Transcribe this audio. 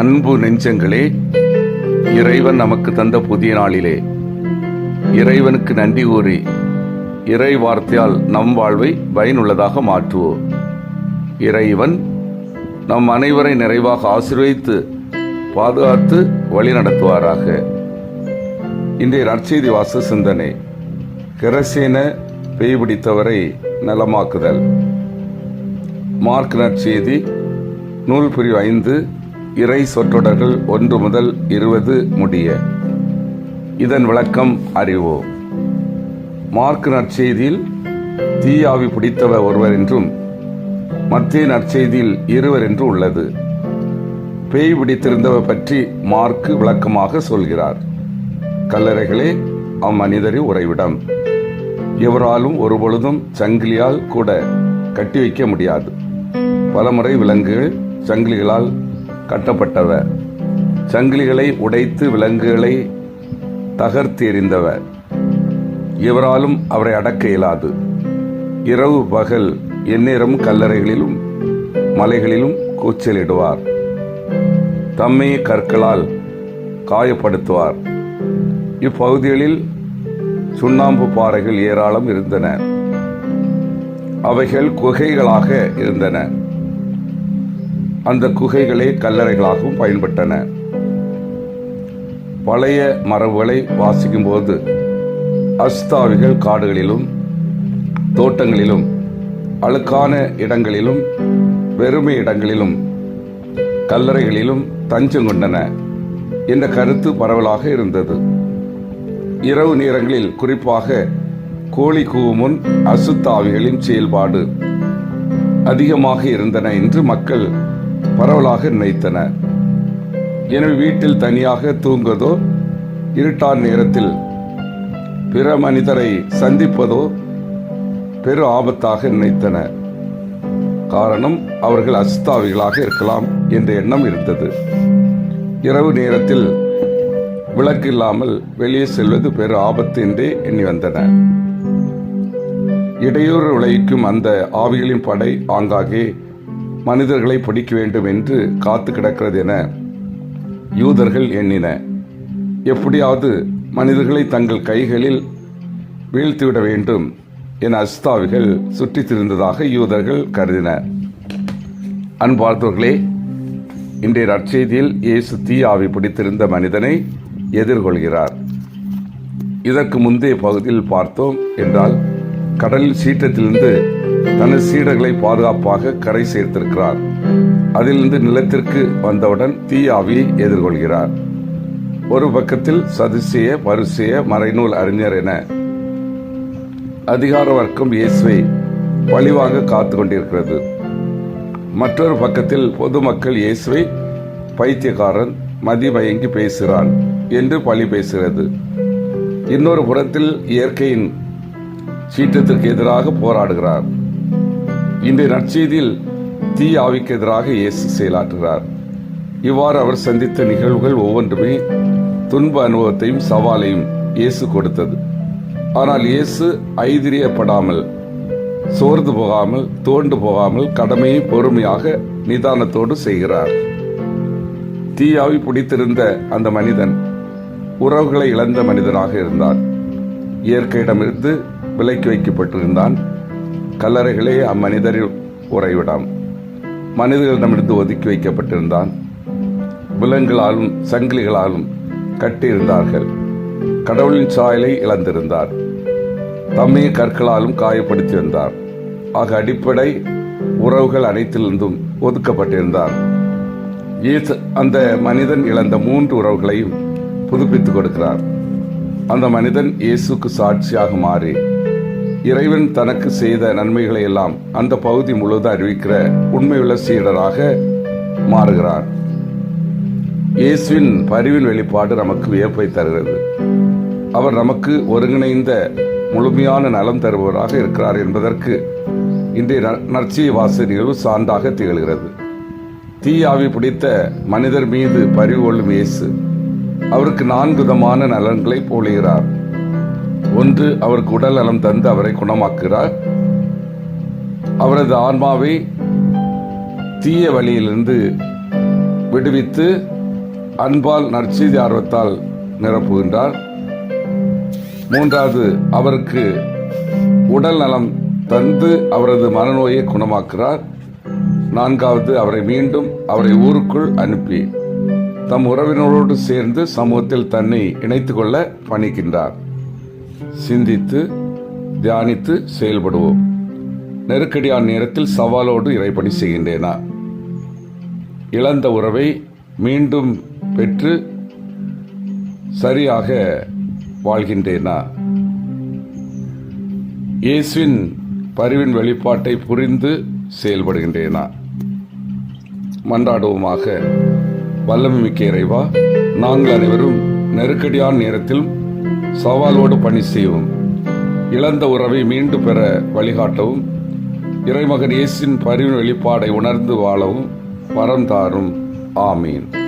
அன்பு நெஞ்சங்களே இறைவன் நமக்கு தந்த புதிய நாளிலே இறைவனுக்கு நன்றி கூறி இறை வார்த்தையால் நம் வாழ்வை பயனுள்ளதாக மாற்றுவோம். இறைவன் நம் அனைவரை நிறைவாக ஆசீர்வதித்து பாதுகாத்து வழி நடத்துவாராக. இன்றைய நற்செய்தி வாச சிந்தனை கிரசேன பேய் பிடித்தவரை நலமாக்குதல். மார்க் நற்செய்தி நூல் பிரிவு ஐந்து இறை சொற்றொடர்கள் ஒன்று முதல் இருபது முடிய. இதன் விளக்கம் அறிவோம். மார்க் நற்செய்தியில் தீயாவி பிடித்தவர் ஒருவர் என்றும் மத்திய நற்செய்தியில் இருவர் என்று உள்ளது. பேய் பிடித்திருந்தவர் பற்றி மார்க்கு விளக்கமாக சொல்கிறார். கல்லறைகளே அம்மனிதரின் உறைவிடம். எவராலும் ஒருபொழுதும் சங்கிலியால் கூட கட்டி வைக்க முடியாது. பலமுறை விலங்குகள் சங்கிலிகளால் கட்டப்பட்டவர் சங்கிலிகளை உடைத்து விலங்குகளை தகர்த்து எறிந்தவர் இவராலும் அவரை அடக்க இயலாது. இரவு பகல் எந்நேரம் கல்லறைகளிலும் மலைகளிலும் கூச்சலிடுவார். தம்மையே கற்களால் காயப்படுத்துவார். இப்பகுதிகளில் சுண்ணாம்பு பாறைகள் ஏராளம் இருந்தன. அவைகள் குகைகளாக இருந்தன. அந்த குகைகளே கல்லறைகளாகவும் பயன்பட்டன. பழைய மரபுகளை வாசிக்கும் போது அஸ்தாவிகள் காடுகளிலும் தோட்டங்களிலும் அழுக்கான இடங்களிலும் வெறுமை இடங்களிலும் கல்லறைகளிலும் தஞ்சம் கொண்டன என்ற கருத்து பரவலாக இருந்தது. இரவு நேரங்களில் குறிப்பாக கோழி கூவுமுன் அசுத்தாவிகளின் செயல்பாடு அதிகமாக இருந்தன என்று மக்கள் பரவலாக நினைத்தன. எனவே வீட்டில் தனியாக தூங்குவதோ இருட்டான் நேரத்தில் பிற மனிதரை சந்திப்பதோ பெரு ஆபத்தாக நினைத்தன. காரணம் அவர்கள் அஸ்தாவிகளாக இருக்கலாம் என்ற எண்ணம் இருந்தது. இரவு நேரத்தில் விளக்கு இல்லாமல் வெளியே செல்வது பெரு ஆபத்து என்றே எண்ணி வந்தன. இடையூறு விளைவிக்கும் அந்த ஆவிகளின் படை ஆங்காங்கே மனிதர்களை பிடிக்க வேண்டும் என்று காத்து கிடக்கிறது என யூதர்கள் எண்ணின. எப்படியாவது மனிதர்களை தங்கள் கைகளில் வீழ்த்திவிட வேண்டும் என அஸ்தாவிகள் சுற்றித் திரிந்ததாக யூதர்கள் கருதினர். அன்பார்ந்தவர்களே இன்றைய நற்செய்தியில் இயேசு தீயாவை பிடித்திருந்த மனிதனை எதிர்கொள்கிறார். இதற்கு முந்தைய பகுதியில் பார்த்தோம் என்றால் கடலில் சீற்றத்திலிருந்து தனது சீடர்களை பாதுகாப்பாக கரை சேர்த்திருக்கிறார். அதிலிருந்து நிலத்திற்கு வந்தவுடன் தீயாவியை எதிர்கொள்கிறார். ஒரு பக்கத்தில் சதுசிய பரிசெய மறைநூல் அறிஞர் என அதிகார வர்க்கம் இயேசுவை பழிவாங்க காத்து கொண்டிருக்கிறது. மற்றொரு பக்கத்தில் பொதுமக்கள் இயேசுவை பைத்தியக்காரன் மதிமயங்கி பேசுகிறான் என்று பழி பேசுகிறது. இன்னொரு புறத்தில் இயற்கையின் சீற்றத்திற்கு எதிராக போராடுகிறார். இன்றைய நற்செய்தியில் தீ ஆவிக்கு எதிராக இயேசு செயலாற்றுகிறார். இவ்வாறு அவர் சந்தித்த நிகழ்வுகள் ஒவ்வொன்றுமே துன்ப அனுபவத்தையும் சவாலையும் இயேசு கொடுத்தது. ஆனால் இயேசு ஐதிரியப்படாமல் சோர்ந்து போகாமல் தோண்டு போகாமல் கடமையை பொறுமையாக நிதானத்தோடு செய்கிறார். தீயாவி பிடித்திருந்த அந்த மனிதன் உறவுகளை இழந்த மனிதனாக இருந்தான். இயற்கையிடமிருந்து விலக்கி வைக்கப்பட்டிருந்தான். கல்லறைகளே அம்மனிதரில் உறைவிடம். மனிதர்களிடமிருந்து ஒதுக்கி வைக்கப்பட்டிருந்தான். விலங்குகளாலும் சங்கிலிகளாலும் கட்டியிருந்தார்கள். கடவுளின் சாயலை இழந்திருந்தார். தம்மையை கற்களாலும் காயப்படுத்தியிருந்தார். ஆக அடிப்படை உறவுகள் அனைத்திலிருந்தும் ஒதுக்கப்பட்டிருந்தார் அந்த மனிதன் இழந்த மூன்று உறவுகளையும் புதுப்பித்துக் கொடுக்கிறார். அந்த மனிதன் இயேசுக்கு சாட்சியாக மாறி இறைவன் தனக்கு செய்த நன்மைகளை எல்லாம் அந்த பகுதி முழுவதும் அறிவிக்கிற உண்மையுள்ள சீடராக மாறுகிறார். இயேசுவின் பரிவின் வெளிப்பாடு நமக்கு வியப்பை தருகிறது. அவர் நமக்கு ஒருங்கிணைந்த முழுமையான நலம் தருபவராக இருக்கிறார் என்பதற்கு இன்றைய ந- நற்செய்தி வாச நிகழ்வு சான்றாக திகழ்கிறது. தீயாவி பிடித்த மனிதர் மீது பரிவு கொள்ளும் இயேசு அவருக்கு நான்கு விதமான நலன்களை போலுகிறார் ஒன்று அவருக்கு உடல் நலம் தந்து அவரை குணமாக்குகிறார். அவரது ஆன்மாவை தீய வழியிலிருந்து விடுவித்து அன்பால் நற்செய்தி ஆர்வத்தால் நிரப்புகின்றார். மூன்றாவது அவருக்கு உடல் நலம் தந்து அவரது மனநோயை குணமாக்குறார் நான்காவது அவரை மீண்டும் அவரை ஊருக்குள் அனுப்பி தம் உறவினரோடு சேர்ந்து சமூகத்தில் தன்னை இணைத்துக்கொள்ள பணிக்கின்றார். சிந்தித்து தியானித்து செயல்படுவோம். நெருக்கடியான நேரத்தில் சவாலோடு இறைப்பணி செய்கின்றேனா? இழந்த உறவை மீண்டும் பெற்று சரியாக வாழ்கின்றேனா? இயேசுவின் பரிவின் வெளிப்பாட்டை புரிந்து செயல்படுகின்றேனா? மன்றாடுவோமாக வல்லமிக்க இறைவா நாங்கள் அனைவரும் நெருக்கடியான நேரத்தில் சவாலோடு பணி செய்யவும் இழந்த உறவை மீண்டும் பெற வழிகாட்டவும் இறைமகன் இயேசின் பரிவின் வெளிப்பாடை உணர்ந்து வாழவும் வரம் தாரும். ஆமீன்.